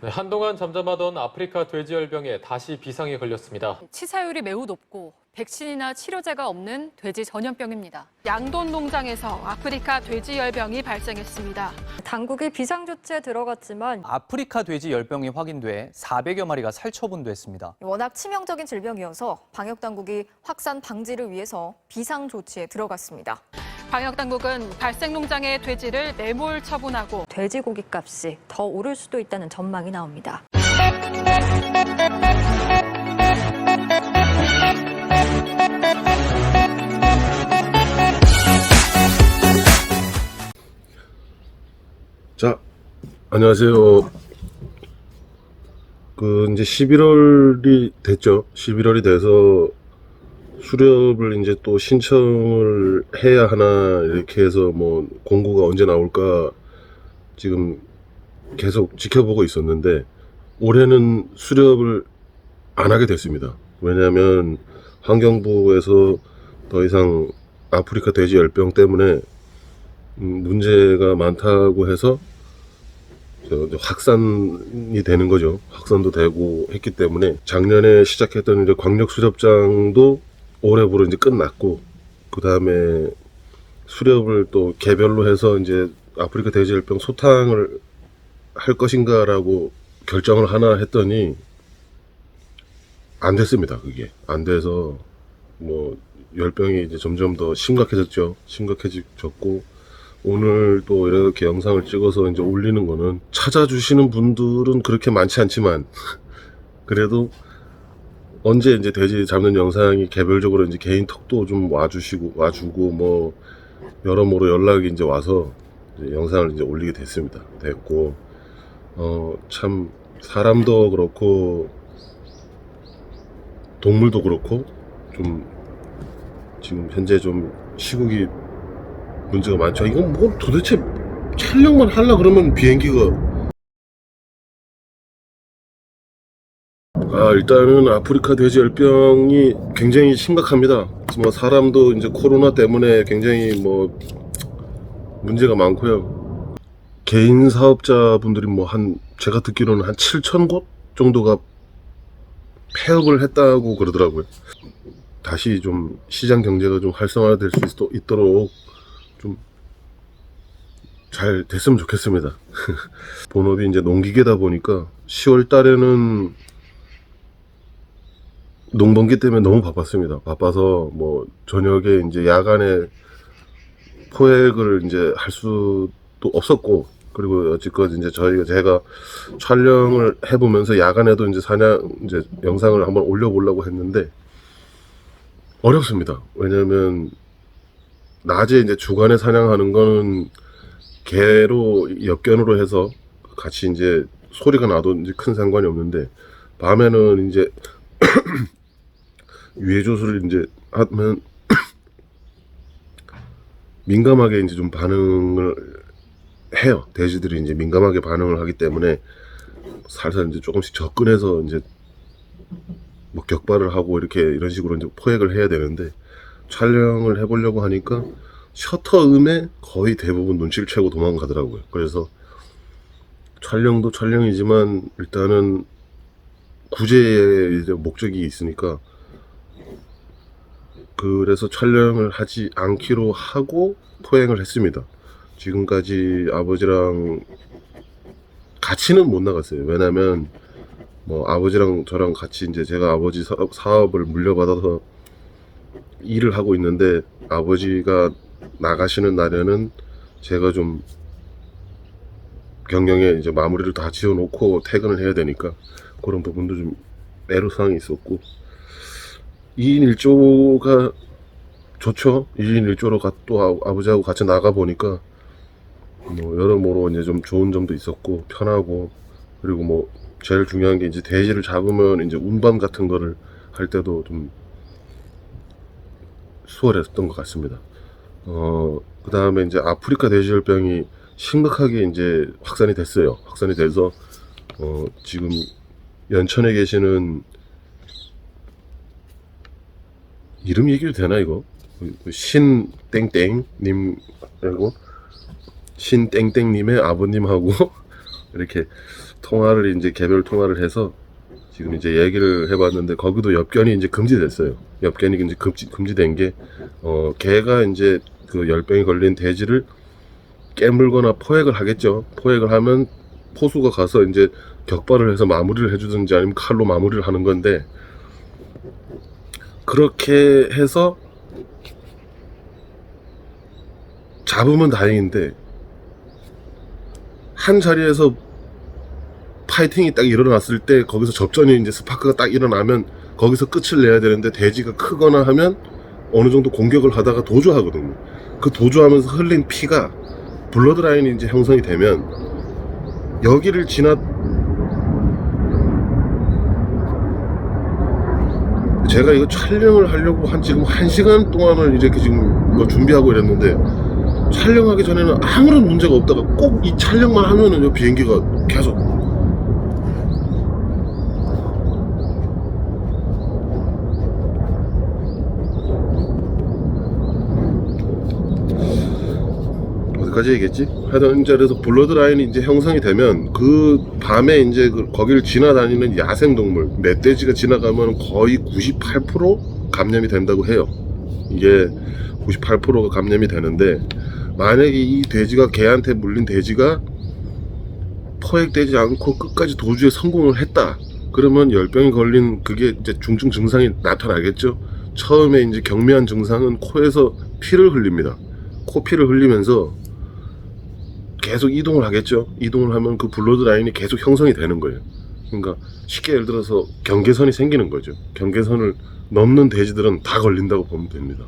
네, 한동안 잠잠하던 아프리카 돼지열병에 다시 비상이 걸렸습니다. 치사율이 매우 높고 백신이나 치료제가 없는 돼지 전염병입니다. 양돈 농장에서 아프리카 돼지열병이 발생했습니다. 당국이 비상조치에 들어갔지만 아프리카 돼지 열병이 확인돼 400여 마리가 살처분됐습니다. 워낙 치명적인 질병이어서 방역당국이 확산 방지를 위해서 비상조치에 들어갔습니다. 방역 당국은 발생 농장의 돼지를 매몰 처분하고 돼지고기 값이 더 오를 수도 있다는 전망이 나옵니다. 자, 안녕하세요. 그 이제 11월이 됐죠. 11월이 돼서 수렵을 이제 또 신청을 해야 하나 이렇게 해서 뭐 공고가 언제 나올까 지금 계속 지켜보고 있었는데 올해는 수렵을 안 하게 됐습니다. 왜냐하면 환경부에서 더 이상 아프리카 돼지 열병 때문에 음, 문제가 많다고 해서 확산이 되는 거죠. 확산도 되고 했기 때문에 작년에 시작했던 이제 광역 수렵장도 올해부로 이제 끝났고 그 다음에 수렵을 또 개별로 해서 이제 아프리카 돼지열병 소탕을 할 것인가라고 결정을 하나 했더니 안 됐습니다. 그게 안 돼서 뭐 열병이 이제 점점 더 심각해졌죠. 심각해졌고 오늘 또 이렇게 영상을 찍어서 이제 올리는 거는 찾아주시는 분들은 그렇게 많지 않지만 그래도 언제 이제 돼지 잡는 영상이 개별적으로 이제 개인 톡도 좀 와주시고 와주고 뭐 여러모로 연락이 이제 와서 이제 영상을 이제 올리게 됐습니다. 됐고 어 참 사람도 그렇고 동물도 그렇고 좀 지금 현재 좀 시국이 문제가 많죠. 이건 뭐 도대체 촬영만 하려 그러면 비행기가 아 일단은 아프리카 돼지 열병이 굉장히 심각합니다. 뭐 사람도 이제 코로나 때문에 굉장히 뭐 문제가 많고요. 개인 사업자분들이 뭐 한 제가 듣기로는 한 7천 곳 정도가 폐업을 했다고 그러더라고요. 다시 좀 시장 경제가 좀 활성화될 수 있, 도록 좀 잘 됐으면 좋겠습니다. 본업이 이제 농기계다 보니까 10월 달에는 농번기 때문에 너무 바빴습니다. 바빠서 뭐 저녁에 이제 야간에 포획을 이제 할 수도 없었고 그리고 여지껏 이제 저희가 제가 촬영을 해보면서 야간에도 이제 사냥 이제 영상을 한번 올려보려고 했는데 어렵습니다. 왜냐면 낮에 이제 주간에 사냥하는 거는 개로 역견으로 해서 같이 이제 소리가 나도 이제 큰 상관이 없는데 밤에는 이제 유해조수를 이제 하면 민감하게 이제 좀 반응을 해요. 돼지들이 이제 민감하게 반응을 하기 때문에 살살 이제 조금씩 접근해서 이제 뭐 격발을 하고 이렇게 이런 식으로 이제 포획을 해야 되는데 촬영을 해보려고 하니까 셔터 음에 거의 대부분 눈치를 채고 도망가더라고요. 그래서 촬영도 촬영이지만 일단은 구제의 목적이 있으니까 그래서 촬영을 하지 않기로 하고 포행을 했습니다. 지금까지 아버지랑 같이는 못 나갔어요. 왜냐면 뭐 아버지랑 저랑 같이 이제 제가 아버지 사업, 사업 을 물려받아서 일을 하고 있는데 아버지가 나가시는 날에는 제가 좀 경영에 이제 마무리를 다 지어놓고 퇴근을 해야 되니까 그런 부분도 좀 애로사항이 있었고 2인 1조가 좋죠. 2인 1조로 가, 또 아, 아버지하고 같이 나가 보니까 뭐 여러모로 이제 좀 좋은 점도 있었고 편하고 그리고 뭐 제일 중요한 게 이제 돼지를 잡으면 이제 운반 같은 거를 할 때도 좀 수월했던 것 같습니다. 어, 그 다음에 이제 아프리카 돼지열병이 심각하게 이제 확산이 됐어요. 확산이 돼서, 어, 지금 연천에 계시는 이름 얘기도 되나, 이거? 신 땡땡님이고, 신 땡땡 님의 아버님하고 이렇게 통화를 이제 개별 통화를 해서 지금 이제 얘기를 해봤는데 거기도 엽견이 이제 금지됐어요. 엽견이 이제 금지 금지된 게 어, 개가 이제 그 열병이 걸린 돼지를 깨물거나 포획을 하겠죠. 포획을 하면 포수가 가서 이제 격발을 해서 마무리를 해주든지 아니면 칼로 마무리를 하는 건데 그렇게 해서 잡으면 다행인데 한 자리에서 파이팅이 딱 일어났을 때 거기서 접전이 이제 스파크가 딱 일어나면 거기서 끝을 내야 되는데 돼지가 크거나 하면 어느 정도 공격을 하다가 도주하거든요. 그 도주하면서 흘린 피가 블러드라인이 이제 형성이 되면 여기를 지나 제가 이거 촬영을 하려고 한 지금 한 시간 동안을 이렇게 지금 뭐 준비하고 이랬는데 촬영하기 전에는 아무런 문제가 없다가 꼭 이 촬영만 하면은 요 비행기가 계속 어디까지 얘기했지? 하여튼 이제 그래서 블러드 라인이 이제 형성이 되면 그 밤에 이제 그 거기를 지나다니는 야생 동물 멧돼지가 지나가면 거의 98% 감염이 된다고 해요. 이게 98%가 감염이 되는데 만약에 이 돼지가 개한테 물린 돼지가 포획되지 않고 끝까지 도주에 성공을 했다. 그러면 열병이 걸린 그게 이제 중증 증상이 나타나겠죠. 처음에 이제 경미한 증상은 코에서 피를 흘립니다. 코피를 흘리면서 계속 이동을 하겠죠. 이동을 하면 그 블러드 라인이 계속 형성이 되는 거예요. 그러니까 쉽게 예를 들어서 경계선이 생기는 거죠. 경계선을 넘는 돼지들은 다 걸린다고 보면 됩니다.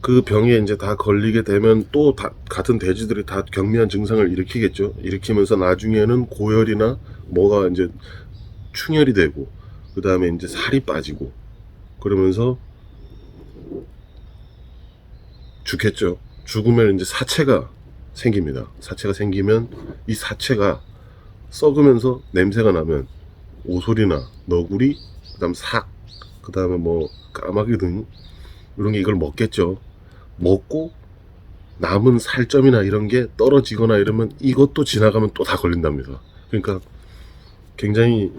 그 병에 이제 다 걸리게 되면 또 다- 같은 돼지들이 다 경미한 증상을 일으키겠죠. 일으키면서 나중에는 고열이나 뭐가 이제 충혈이 되고 그 다음에 이제 살이 빠지고 그러면서 죽겠죠. 죽으면 이제 사체가 생깁니다. 사체가 생기면 이 사체가 썩으면서 냄새가 나면 오솔이나 너구리, 그다음 삭, 그다음에 뭐 까마귀 등 이런 게 이걸 먹겠죠. 먹고 남은 살점이나 이런 게 떨어지거나 이러면 이것도 지나가면 또 다 걸린답니다. 그러니까 굉장히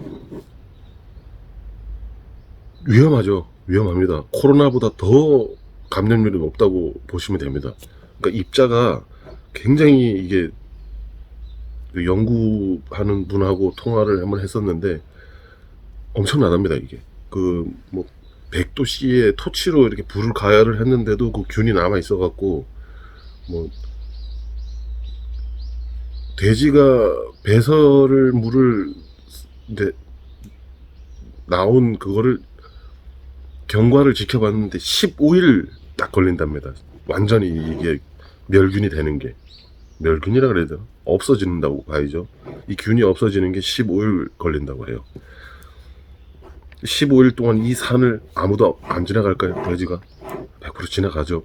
위험하죠. 위험합니다. 코로나보다 더 감염률이 높다고 보시면 됩니다. 그러니까 입자가 굉장히 이게 그 연구하는 분하고 통화를 한번 했었는데 엄청나답니다 이게 그뭐 100도씨의 토치로 이렇게 불을 가열을 했는데도 그 균이 남아 있어 갖고 뭐 돼지가 배설을 물을 이제 나온 그거를 경과를 지켜봤는데 15일 딱 걸린답니다. 완전히 이게 멸균이 되는 게 멸균이라 그래야 되나? 없어진다고 봐야죠. 이 균이 없어지는 게 15일 걸린다고 해요. 15일 동안 이 산을 아무도 안 지나갈까요? 돼지가 100% 지나가죠.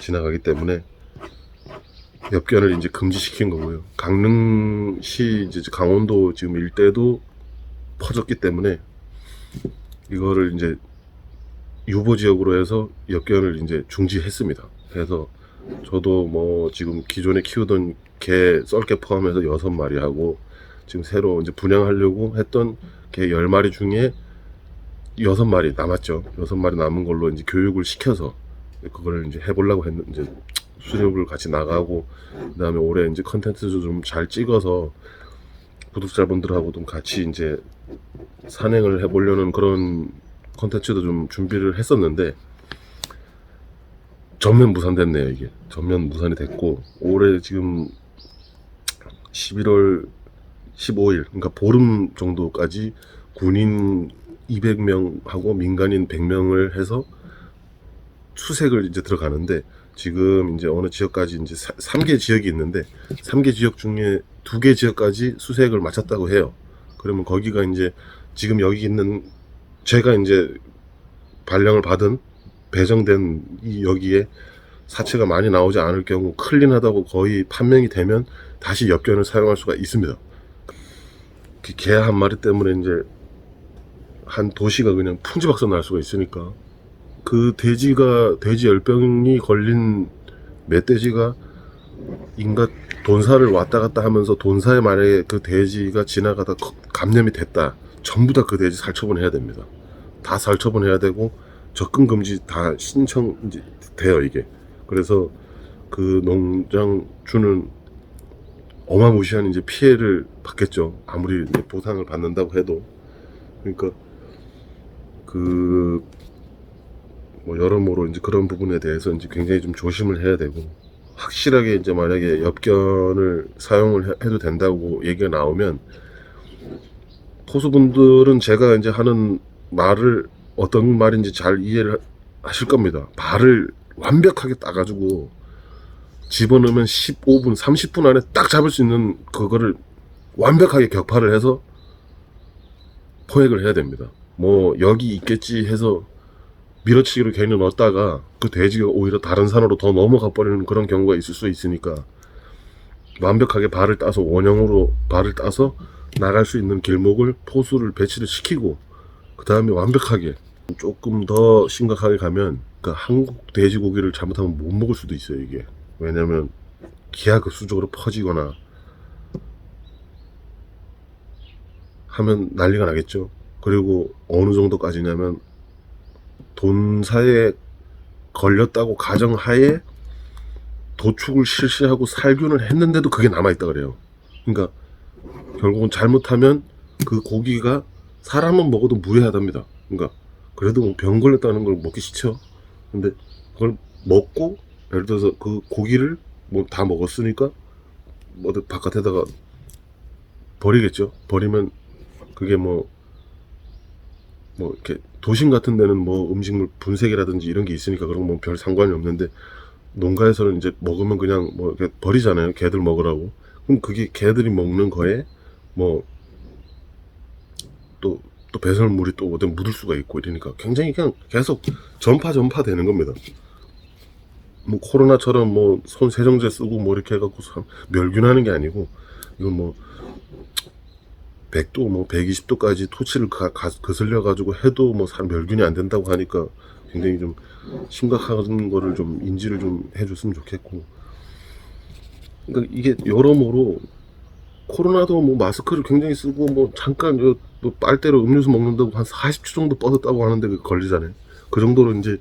지나가기 때문에 엽견을 이제 금지시킨 거고요. 강릉시 이제 강원도 지금 일대도 퍼졌기 때문에 이거를 이제 유보 지역으로 해서 엽견을 이제 중지했습니다. 그래서 저도 뭐 지금 기존에 키우던 개 썰개 포함해서 여섯 마리 하고 지금 새로 이제 분양하려고 했던 개 열 마리 중에 여섯 마리 남았죠. 여섯 마리 남은 걸로 이제 교육을 시켜서 그걸 이제 해보려고 했는데 수렵을 같이 나가고 그다음에 올해 이제 컨텐츠도 좀 잘 찍어서 구독자분들하고 좀 같이 이제 산행을 해보려는 그런 컨텐츠도 좀 준비를 했었는데 전면 무산됐네요 이게 전면 무산이 됐고 올해 지금 11월 15일 그러니까 보름 정도까지 군인 200명하고 민간인 100명을 해서 수색을 이제 들어가는데 지금 이제 어느 지역까지 이제 3개 지역이 있는데 3개 지역 중에 2개 지역까지 수색을 마쳤다고 해요. 그러면 거기가 이제 지금 여기 있는 제가 이제 발령을 받은 배정된 이 여기에 사체가 많이 나오지 않을 경우 클린하다고 거의 판명이 되면 다시 엽견을 사용할 수가 있습니다. 그 개 한 마리 때문에 이제 한 도시가 그냥 풍지박산 날 수가 있으니까 그 돼지가 돼지 열병이 걸린 멧돼지가 인간 돈사를 왔다 갔다 하면서 돈사에 만약에 그 돼지가 지나가다 거- 감염이 됐다. 전부 다 그 돼지 살처분해야 됩니다. 다 살처분해야 되고 접근 금지 다 신청 이제 돼요 이게. 그래서 그 농장 주는 어마무시한 이제 피해를 받겠죠. 아무리 이제 보상을 받는다고 해도. 그러니까 그 뭐 여러모로 이제 그런 부분에 대해서 이제 굉장히 좀 조심을 해야 되고 확실하게 이제 만약에 엽견을 사용을 해- 해도 된다고 얘기가 나오면 포수분들은 제가 이제 하는 말을 어떤 말인지 잘 이해를 하실 겁니다. 발을 완벽하게 따가지고 집어넣으면 15분, 30분 안에 딱 잡을 수 있는 그거를 완벽하게 격파를 해서 포획을 해야 됩니다. 뭐 여기 있겠지 해서 밀어치기로 괜히 넣었다가 그 돼지가 오히려 다른 산으로 더 넘어가 버리는 그런 경우가 있을 수 있으니까 완벽하게 발을 따서 원형으로 발을 따서 나갈 수 있는 길목을 포수를 배치를 시키고 그 다음에 완벽하게 조금 더 심각하게 가면 그 한국 돼지고기를 잘못하면 못 먹을 수도 있어요 이게. 왜냐면 기하급수적으로 퍼지거나 하면 난리가 나겠죠. 그리고 어느 정도까지냐면 돈사에 걸렸다고 가정하에 도축을 실시하고 살균을 했는데도 그게 남아있다 그래요. 그러니까 결국은 잘못하면 그 고기가 사람은 먹어도 무해하답니다. 그러니까 그래도 뭐 병 걸렸다는 걸 먹기 싫죠. 근데 그걸 먹고 예를 들어서 그 고기를 뭐 다 먹었으니까 뭐 바깥에다가 버리겠죠. 버리면 그게 뭐뭐 이렇게 도심 같은 데는 뭐 음식물 분쇄기라든지 이런 게 있으니까 그런 건 별 상관이 없는데 농가에서는 이제 먹으면 그냥 뭐 버리잖아요. 개들 먹으라고. 그럼 그게 개들이 먹는 거에 뭐 또 또 배설물이 또 어디 묻을 수가 있고 이러니까 굉장히 그냥 계속 전파 전파 되는 겁니다. 뭐 코로나처럼 뭐 손 세정제 쓰고 뭐 이렇게 해갖고 참 멸균하는 게 아니고 이건 뭐 100도 뭐 120도까지 토치를 가, 가, 거슬려 가지고 해도 뭐 멸균이 안 된다고 하니까 굉장히 좀 심각한 거를 좀 인지를 좀 해줬으면 좋겠고 그러니까 이게 여러모로 코로나도 뭐 마스크를 굉장히 쓰고 뭐 잠깐 요, 뭐 빨대로 음료수 먹는다고 한 40초 정도 뻗었다고 하는데 그 걸리잖아요. 그 정도로 이제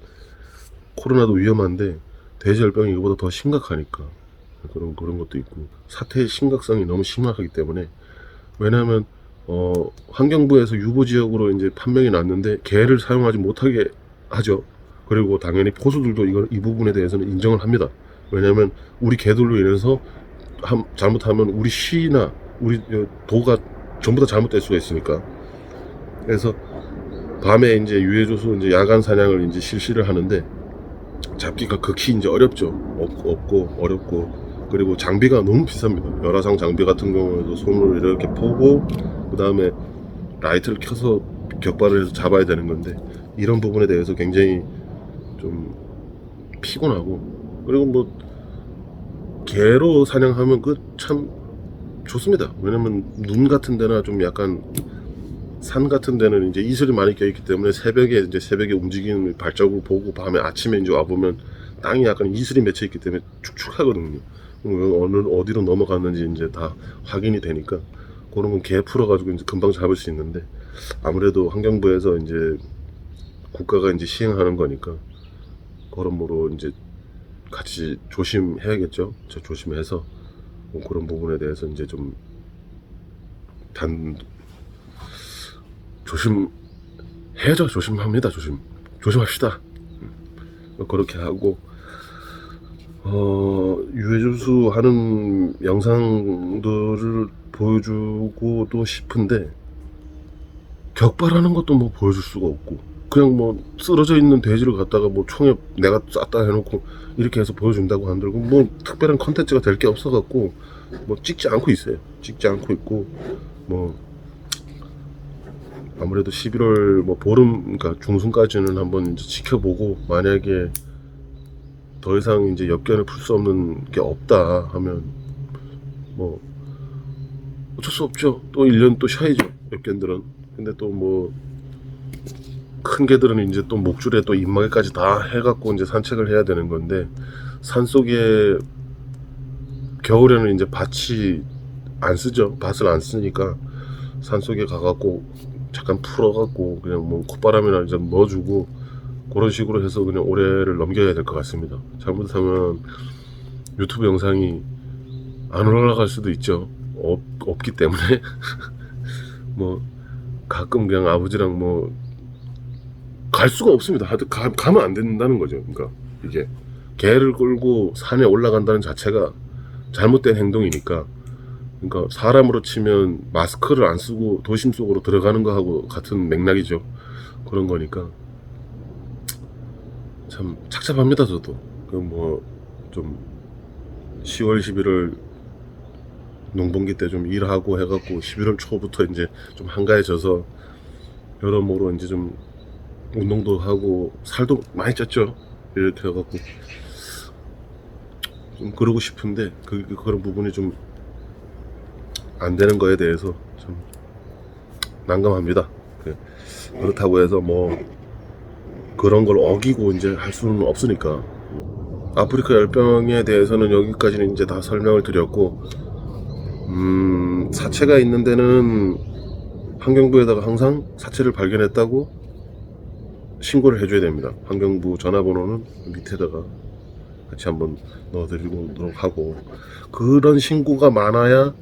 코로나도 위험한데 돼지열병이 이거보다 더 심각하니까 그런 그런 것도 있고 사태의 심각성이 너무 심각하기 때문에 왜냐하면 어 환경부에서 유보 지역으로 이제 판명이 났는데 개를 사용하지 못하게 하죠. 그리고 당연히 포수들도 이걸 이 부분에 대해서는 인정을 합니다. 왜냐하면 우리 개들로 인해서 함- 잘못하면 우리 시나 우리 어, 도가 전부 다 잘못될 수가 있으니까. 그래서 밤에 이제 유해조수 이제 야간 사냥을 이제 실시를 하는데 잡기가 극히 이제 어렵죠. 없, 없고 어렵고 그리고 장비가 너무 비쌉니다. 열화상 장비 같은 경우에도 손으로 이렇게 포고 그 다음에 라이트를 켜서 격발을 해서 잡아야 되는 건데 이런 부분에 대해서 굉장히 좀 피곤하고 그리고 뭐 개로 사냥하면 그 참 좋습니다. 왜냐면 눈 같은 데나 좀 약간 산 같은 데는 이제 이슬이 많이 껴 있기 때문에 새벽에 이제 새벽에 움직이는 발자국을 보고 밤에 아침에 이제 와 보면 땅이 약간 이슬이 맺혀 있기 때문에 축축하거든요. 어느 어디로 넘어갔는지 이제 다 확인이 되니까 그런 건 개 풀어가지고 이제 금방 잡을 수 있는데 아무래도 환경부에서 이제 국가가 이제 시행하는 거니까 그러므로 이제 같이 조심해야겠죠. 저 조심해서 뭐 그런 부분에 대해서 이제 좀 단 조심해야죠. 조심합니다. 조심 조심합시다. 음, 그렇게 하고 어 유해조수 하는 영상들을 보여주고도 싶은데 격발하는 것도 뭐 보여줄 수가 없고 그냥 뭐 쓰러져 있는 돼지를 갖다가 뭐 총에 내가 쐈다 해놓고 이렇게 해서 보여준다고 한들 뭐 특별한 컨텐츠가 될 게 없어갖고 뭐 찍지 않고 있어요. 찍지 않고 있고 뭐 아무래도 11월 뭐 보름 그러니까 중순까지는 한번 이제 지켜보고 만약에 더 이상 이제 엽견을 풀 수 없는 게 없다 하면 뭐 어쩔 수 없죠. 또 1년 또 쉬어야죠. 엽견들은. 근데 또뭐 큰 개들은 이제 또 목줄에 또 입마개까지 다 해갖고 이제 산책을 해야 되는 건데 산 속에 겨울에는 이제 밭이 안 쓰죠. 밭을 안 쓰니까 산 속에 가갖고 잠깐 풀어갖고 그냥 뭐 콧바람이나 이제 넣어주고 그런 식으로 해서 그냥 올해를 넘겨야 될 것 같습니다. 잘못하면 유튜브 영상이 안 올라갈 수도 있죠. 없, 없기 때문에 뭐 가끔 그냥 아버지랑 뭐 갈 수가 없습니다. 하여튼 가, 가면 안 된다는 거죠. 그러니까 이게 개를 끌고 산에 올라간다는 자체가 잘못된 행동이니까 그러니까 사람으로 치면 마스크를 안 쓰고 도심 속으로 들어가는 거하고 같은 맥락이죠. 그런 거니까 참 착잡합니다. 저도 그 뭐 좀 10월 11월 농번기 때 좀 일하고 해갖고 11월 초부터 이제 좀 한가해져서 여러모로 이제 좀 운동도 하고 살도 많이 쪘죠. 이렇게 해갖고 좀 그러고 싶은데 그 그런 부분이 좀 안 되는 거에 대해서 좀 난감합니다. 그, 그렇다고 해서 뭐 그런 걸 어기고 이제 할 수는 없으니까 아프리카 열병에 대해서는 여기까지는 이제 다 설명을 드렸고 음, 사체가 있는 데는 환경부에다가 항상 사체를 발견했다고 신고를 해줘야 됩니다. 환경부 전화번호는 밑에다가 같이 한번 넣어드리도록 하고 그런 신고가 많아야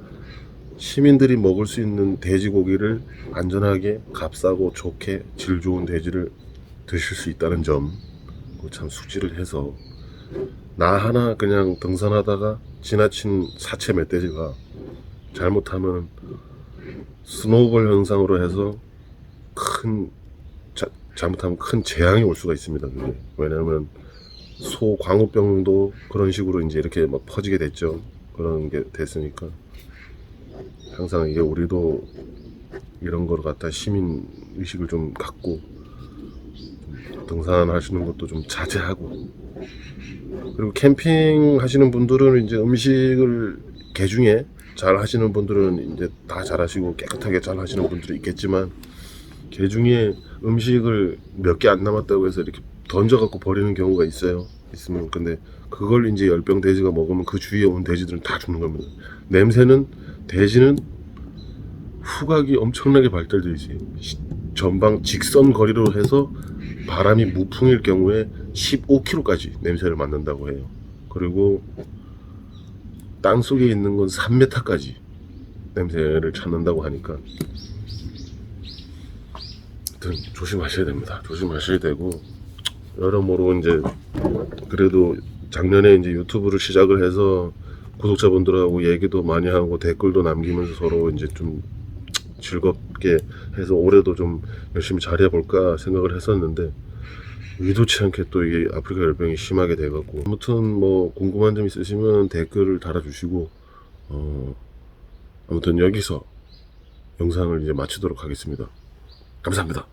시민들이 먹을 수 있는 돼지고기를 안전하게 값싸고 좋게 질 좋은 돼지를 드실 수 있다는 점, 참 숙지를 해서 나 하나 그냥 등산하다가 지나친 사체 멧돼지가 잘못하면 스노우볼 현상으로 해서 큰 자, 잘못하면 큰 재앙이 올 수가 있습니다. 그게 왜냐하면 소 광우병도 그런 식으로 이제 이렇게 막 퍼지게 됐죠. 그런 게 됐으니까 항상 이게 우리도 이런 걸 갖다 시민 의식을 좀 갖고 좀 등산하시는 것도 좀 자제하고 그리고 캠핑 하시는 분들은 이제 음식을 개중에 잘 하시는 분들은 이제 다 잘하시고 깨끗하게 잘 하시는 분들이 있겠지만 개 중에 음식을 몇 개 안 남았다고 해서 이렇게 던져갖고 버리는 경우가 있어요. 있으면 근데 그걸 이제 열병 돼지가 먹으면 그 주위에 온 돼지들은 다 죽는 겁니다. 냄새는 돼지는 후각이 엄청나게. 시- 전방 직선 거리로 해서 바람이 무풍일 경우에 15km까지 냄새를 맡는다고 해요. 그리고 땅 속에 있는 건 3m까지 냄새를 찾는다고 하니까 하여튼 조심하셔야 됩니다. 조심하셔야 되고 여러모로 이제 그래도 작년에 이제 유튜브를 시작을 해서 구독자분들하고 얘기도 많이 하고 댓글도 남기면서 서로 이제 좀 즐겁게 해서 올해도 좀 열심히 잘해볼까 생각을 했었는데 의도치 않게 또 이게 아프리카 열병이 심하게 돼갖고 아무튼 뭐 궁금한 점 있으시면 댓글을 달아주시고 어 아무튼 여기서 영상을 이제 마치도록 하겠습니다. 감사합니다.